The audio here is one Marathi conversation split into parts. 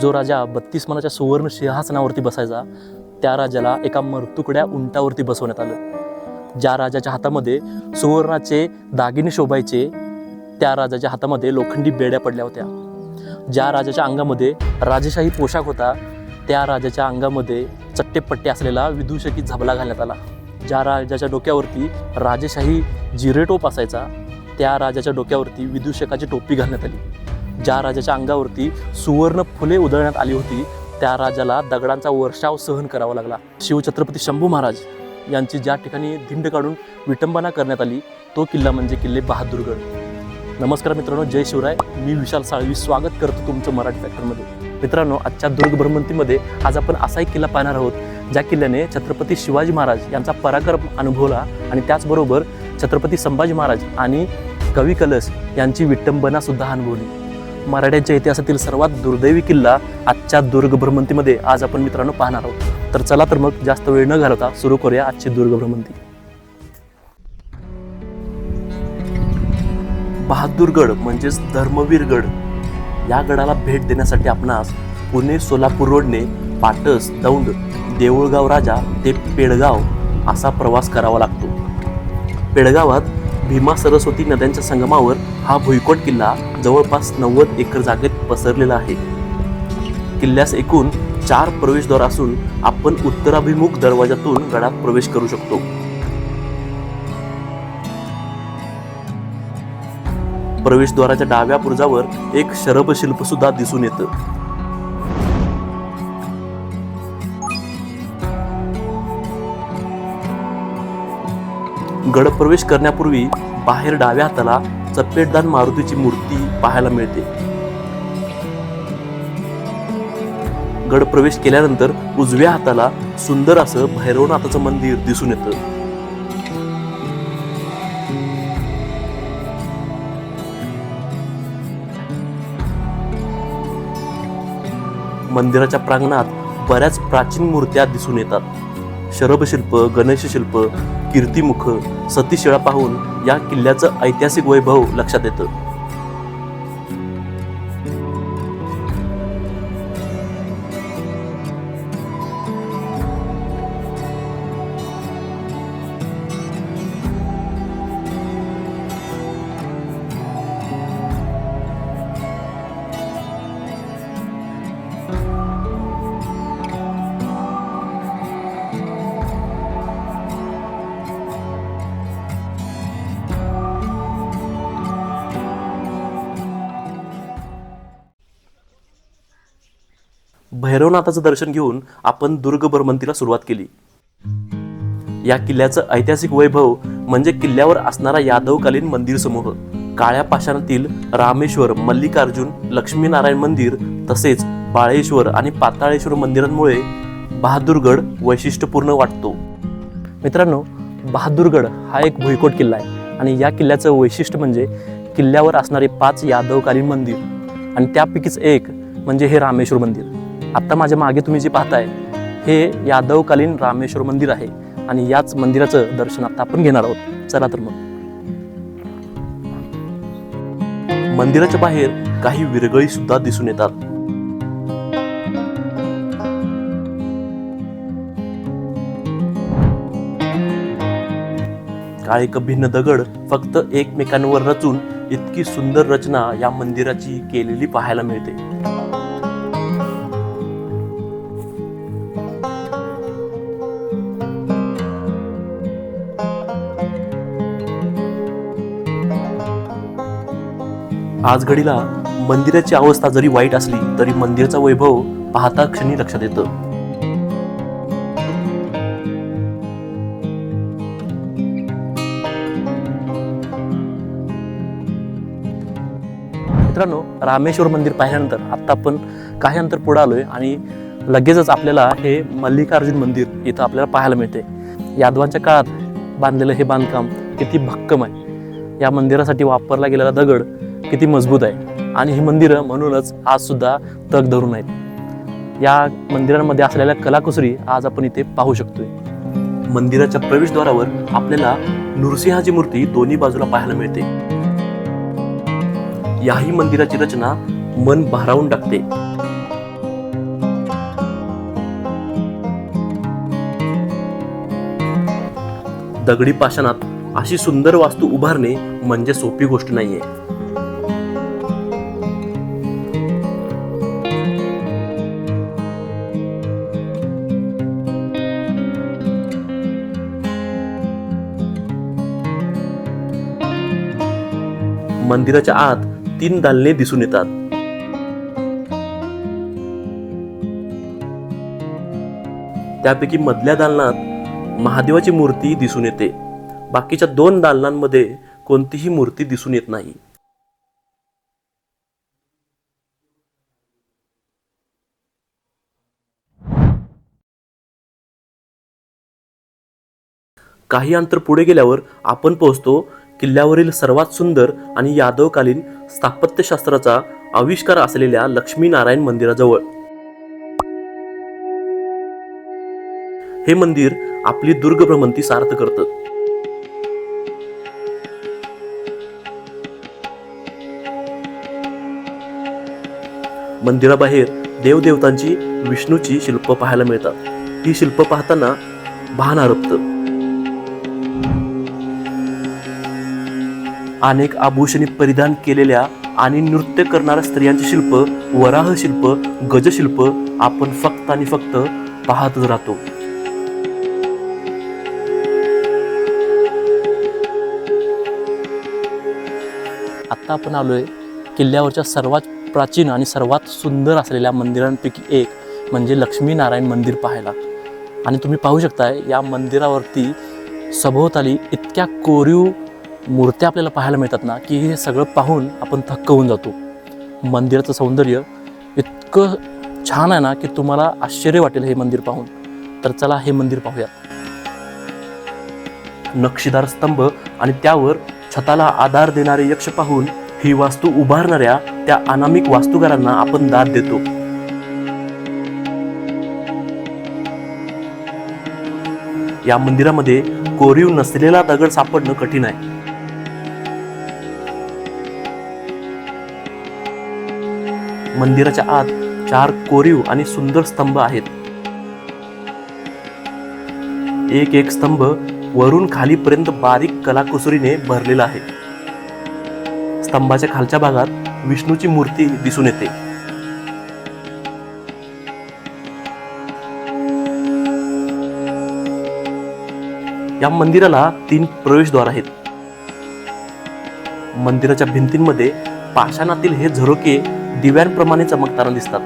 जो राजा बत्तीस मनाच्या सुवर्ण सिंहासनावरती बसायचा त्या राजाला एका मरतुकड्या उंटावरती बसवण्यात आलं. ज्या राजाच्या हातामध्ये सुवर्णाचे दागिने शोभायचे त्या राजाच्या हातामध्ये लोखंडी बेड्या पडल्या होत्या. ज्या राजाच्या अंगामध्ये राजेशाही पोशाख होता त्या राजाच्या अंगामध्ये चट्टेपट्टे असलेला विदूषकी झबला घालण्यात आला. ज्या राजाच्या डोक्यावरती राजेशाही जिरेटोप असायचा त्या राजाच्या डोक्यावरती विदूषकाची टोपी घालण्यात आली. ज्या राजाच्या अंगावरती सुवर्ण फुले उधळण्यात आली होती त्या राजाला दगडांचा वर्षाव सहन करावा लागला. शिवछत्रपती शंभू महाराज यांची ज्या ठिकाणी धिंड काढून विटंबना करण्यात आली तो किल्ला म्हणजे किल्ले बहादूरगड. नमस्कार मित्रांनो जय शिवराय. मी विशाल साळवी स्वागत करतो तुमचं मराठी फॅक्टरमध्ये मित्रांनो आजच्या दुर्ग भ्रमंतीमध्ये आज आपण असा एक किल्ला पाहणार आहोत ज्या किल्ल्याने छत्रपती शिवाजी महाराज यांचा पराक्रम अनुभवला आणि त्याचबरोबर छत्रपती संभाजी महाराज आणि कवी कलश यांची विटंबना सुद्धा अनुभवली. मराठ्यांच्या इतिहासातील सर्वात दुर्दैवी किल्ला आजच्या दुर्ग भ्रमंतीमध्ये आज आपण मित्रांनो पाहणार आहोत. तर चला तर मग जास्त वेळ न घालवता सुरू करूया आजची दुर्ग भ्रमंती बहादूरगड म्हणजेच धर्मवीरगड या गडाला भेट देण्यासाठी आपणास पुणे सोलापूर रोडने पाटस दौंड देऊळगाव राजा ते पेडगाव असा प्रवास करावा लागतो. पेडगावात भीमा सरस्वती नद्यांच्या संगमावर हा भुईकोट किल्ला जवळपास नव्वद एकर जागेत पसरलेला आहे. किल्ल्यास एकूण चार प्रवेशद्वार असून आपण उत्तराभिमुख दरवाजातून गडात प्रवेश करू शकतो. प्रवेशद्वाराच्या डाव्या पुरजावर एक शरभ शिल्प सुद्धा दिसून येतं. गड प्रवेश करण्यापूर्वी बाहेर डाव्या हाताला चपेटदान मारुतीची मूर्ती पाहायला मिळते. गड प्रवेश केल्यानंतर उजव्या हाताला सुंदर असं भैरवनाथाचं मंदिर दिसून येतं. मंदिराच्या प्रांगणात बऱ्याच प्राचीन मूर्त्या दिसून येतात. शरभशिल्प गणेशशिल्प कीर्तिमुख सतीशिळा पाहून या किल्ल्याचं ऐतिहासिक वैभव लक्षात येतं. भैरवनाथाचं दर्शन घेऊन आपण दुर्ग भ्रमंतीला सुरुवात केली. या किल्ल्याचं ऐतिहासिक वैभव म्हणजे किल्ल्यावर असणारा यादवकालीन मंदिर समूह काळ्या पाषाणातील रामेश्वर मल्लिकार्जुन लक्ष्मीनारायण मंदिर तसेच बाळेश्वर आणि पाताळेश्वर मंदिरांमुळे बहादूरगड वैशिष्ट्यपूर्ण वाटतो. मित्रांनो बहादूरगड हा एक भुईकोट किल्ला आहे आणि या किल्ल्याचं वैशिष्ट्य म्हणजे किल्ल्यावर असणारे पाच यादवकालीन मंदिर आणि त्यापैकीच एक म्हणजे हे रामेश्वर मंदिर. आत्ता माझ्या मागे तुम्ही जे पाहताय हे यादवकालीन रामेश्वर मंदिर आहे आणि याच मंदिराचं दर्शन आता आपण घेणार आहोत. चला तर मग. मंदिराच्या बाहेर काही विरगळी सुद्धा दिसून येतात. काळे कभिन्न दगड फक्त एकमेकांवर रचून इतकी सुंदर रचना या मंदिराची केलेली पाहायला मिळते. आज घडीला मंदिराची अवस्था जरी वाईट असली तरी मंदिराचा वैभव पाहता क्षणी लक्षात येतं. मित्रांनो रामेश्वर मंदिर पाहिल्यानंतर आत्ता आपण काही अंतर पुढे आलोय आणि लगेचच आपल्याला हे मल्लिकार्जुन मंदिर इथं आपल्याला पाहायला मिळते यादवांच्या काळात बांधलेलं हे बांधकाम किती भक्कम आहे. या मंदिरासाठी वापरला गेलेला दगड किती मजबूत आहे. आणि ही मंदिरं म्हणूनच आज सुद्धा तग धरून आहेत. या मंदिरांमध्ये असलेल्या कलाकुसरी आज आपण इथे पाहू शकतोय. मंदिराच्या प्रवेशद्वारावर आपल्याला नृसिंहाची मूर्ती दोन्ही बाजूला पाहायला मिळते. याही मंदिराची रचना मन भारावून टाकते. दगडी पाषाणात अशी सुंदर वास्तू उभारणे म्हणजे सोपी गोष्ट नाहीये. मंदिराच्या आत तीन दालने दिसून येतात. त्यापैकी मधल्या दालनात महादेवाची मूर्ती दिसून येते. बाकीच्या दोन दालनांमध्ये कोणतीही मूर्ती दिसून येत नाही. काही अंतर पुढे गेल्यावर आपण पोहोचतो किल्ल्यावरील सर्वात सुंदर आणि यादवकालीन स्थापत्यशास्त्राचा आविष्कार असलेल्या लक्ष्मीनारायण मंदिराजवळ. हे मंदिर आपली दुर्ग भ्रमंती सार्थ करतं. मंदिराबाहेर देवदेवतांची विष्णूची शिल्प पाहायला मिळतात. ही शिल्प पाहताना भान हरपतं. अनेक आभूषणे परिधान केलेल्या आणि नृत्य करणाऱ्या स्त्रियांचे शिल्प वराह शिल्प गजशिल्प आपण फक्त आणि फक्त पाहतच राहतो. आता आपण आलोय किल्ल्यावरच्या सर्वात प्राचीन आणि सर्वात सुंदर असलेल्या मंदिरांपैकी एक म्हणजे लक्ष्मीनारायण मंदिर पाहायला. आणि तुम्ही पाहू शकताय या मंदिरावरती सभोवताली इतक्या कोरीव मूर्त्या आपल्याला पाहायला मिळतात ना की हे सगळं पाहून आपण थक्क होऊन जातो. मंदिराचं सौंदर्य इतकं छान आहे ना की तुम्हाला आश्चर्य वाटेल हे मंदिर पाहून. तर चला हे मंदिर पाहूया नक्षीदार स्तंभ आणि त्यावर छताला आधार देणारे यक्ष पाहून ही वास्तू उभारणाऱ्या त्या अनामिक वास्तुकारांना आपण दाद देतो. या मंदिरामध्ये कोरीव नसलेला दगड सापडणं कठीण आहे. मंदिराच्या आत चार कोरीव आणि सुंदर स्तंभ आहेत. एक एक स्तंभ वरून खालीपर्यंत बारीक कलाकुसरीने भरलेला आहे. स्तंभाच्या खालच्या भागात विष्णूची मूर्ती दिसून येते. या मंदिराला तीन प्रवेशद्वार आहेत. मंदिराच्या भिंतींमध्ये पाषाणातील हे झरोके दिव्यांप्रमाणे चमकताना दिसतात.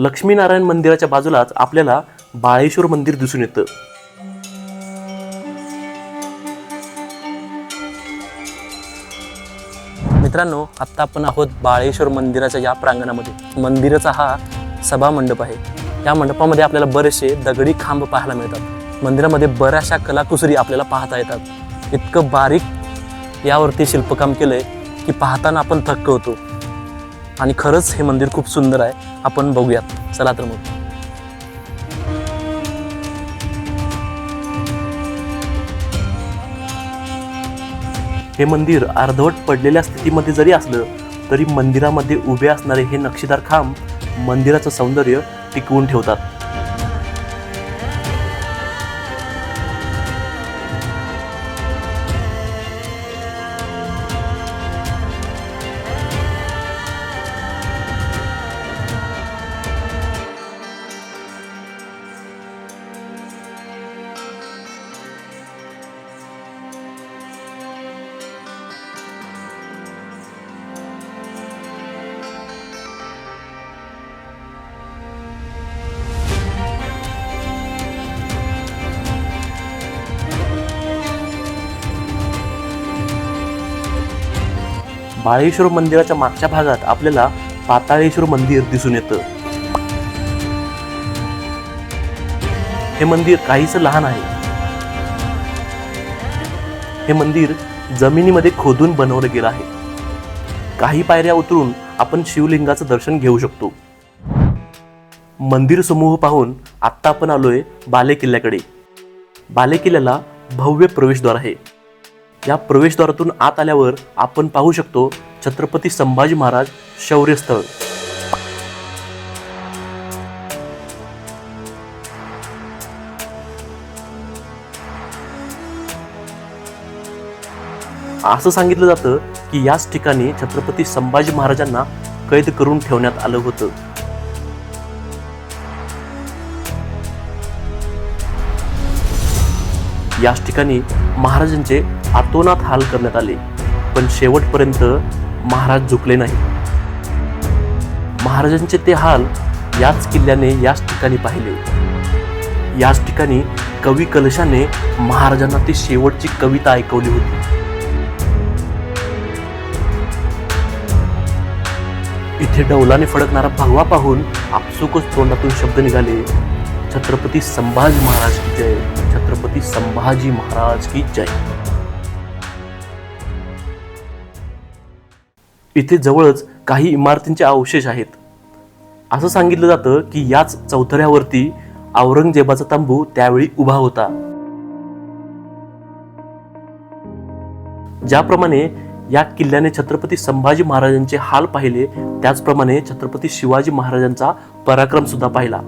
लक्ष्मीनारायण मंदिराच्या बाजूलाच आपल्याला बाळेश्वर मंदिर दिसून येतं. मित्रांनो आत्ता आपण आहोत बाळेश्वर मंदिराच्या या प्रांगणामध्ये. मंदिराचा हा सभा मंडप आहे. या मंडपामध्ये आपल्याला बरेचसे दगडी खांब पाहायला मिळतात. मंदिरामध्ये बऱ्याचशा कलाकुसरी आपल्याला पाहता येतात. इतकं बारीक यावरती शिल्पकाम केलं आहे की पाहताना आपण थक्क होतो. आणि खरंच हे मंदिर खूप सुंदर आहे. आपण बघूयात. चला तर मग. हे मंदिर अर्धवट पडलेल्या स्थितीमध्ये जरी असलं तरी मंदिरामध्ये उभे असणारे हे नक्षीदार खांब मंदिराचं सौंदर्य टिकवून ठेवतात. बाळेश्वर मंदिराच्या मागच्या भागात आपल्याला पाताळेश्वर मंदिर दिसून येतं. हे मंदिर काहीच लहान आहे. हे मंदिर जमिनीमध्ये खोदून बनवलं गेलं आहे. काही पायऱ्या उतरून आपण शिवलिंगाचं दर्शन घेऊ शकतो. मंदिर समूह पाहून आत्ता आपण आलोय बाले किल्ल्याकडे बाले किल्ल्याला भव्य प्रवेशद्वार आहे. या प्रवेशद्वारातून आत आल्यावर आपण पाहू शकतो छत्रपती संभाजी महाराज शौर्यस्थळ. असं सांगितलं जातं की याच ठिकाणी छत्रपती संभाजी महाराजांना कैद करून ठेवण्यात आलं होतं. याच ठिकाणी महाराजांचे आतोनात हाल करण्यात आले. पण शेवटपर्यंत महाराज झुकले नाही महाराजांचे ते हाल याच किल्ल्याने याच ठिकाणी पाहिले. याच ठिकाणी कवी कलशाने महाराजांना ती शेवटची कविता ऐकवली होती. इथे डौलाने फडकणारा भगवा पाहून आपसुकच तोंडातून शब्द निघाले. छत्रपती संभाजी महाराज जय. छत्रपती संभाजी महाराज की जय. इथे जवळच काही इमारतींचे अवशेष आहेत. असं सांगितलं जातं की याच चौथऱ्यावरती औरंगजेबाचा तंबू त्यावेळी उभा होता. ज्याप्रमाणे या किल्ल्याने छत्रपती संभाजी महाराजांचे हाल पाहिले त्याचप्रमाणे छत्रपती शिवाजी महाराजांचा पराक्रम सुद्धा पाहिला.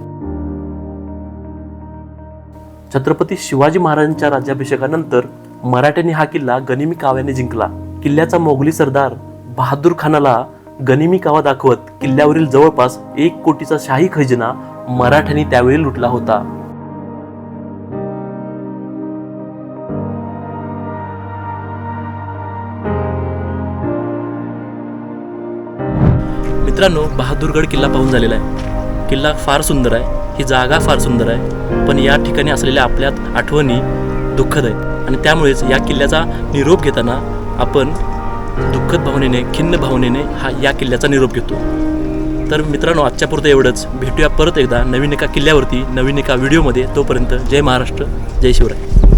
छत्रपती शिवाजी महाराजांच्या राज्याभिषेकानंतर मराठ्यांनी हा किल्ला गनिमी काव्याने जिंकला. किल्ल्याचा मोगली सरदार बहादूर खानाला गनिमी कावा दाखवत किल्ल्यावरील जवळपास एक कोटीचा शाही खजिना मराठ्यांनी त्यावेळी लुटला होता. मित्रांनो बहादूरगड किल्ला पाहून झालेला आहे. किल्ला फार सुंदर आहे ही जागा फार सुंदर आहे पण या ठिकाणी असलेल्या आपल्यात आठवणी दुःखद आहेत. आणि त्यामुळेच या किल्ल्याचा निरोप घेताना आपण दुःखद भावनेने खिन्न भावनेने हा या किल्ल्याचा निरोप घेतो. तर मित्रांनो आजच्या पुरतं एवढंच. भेटूया परत एकदा नवीन एका किल्ल्यावरती नवीन एका व्हिडिओमध्ये. तोपर्यंत जय महाराष्ट्र जय शिवराय.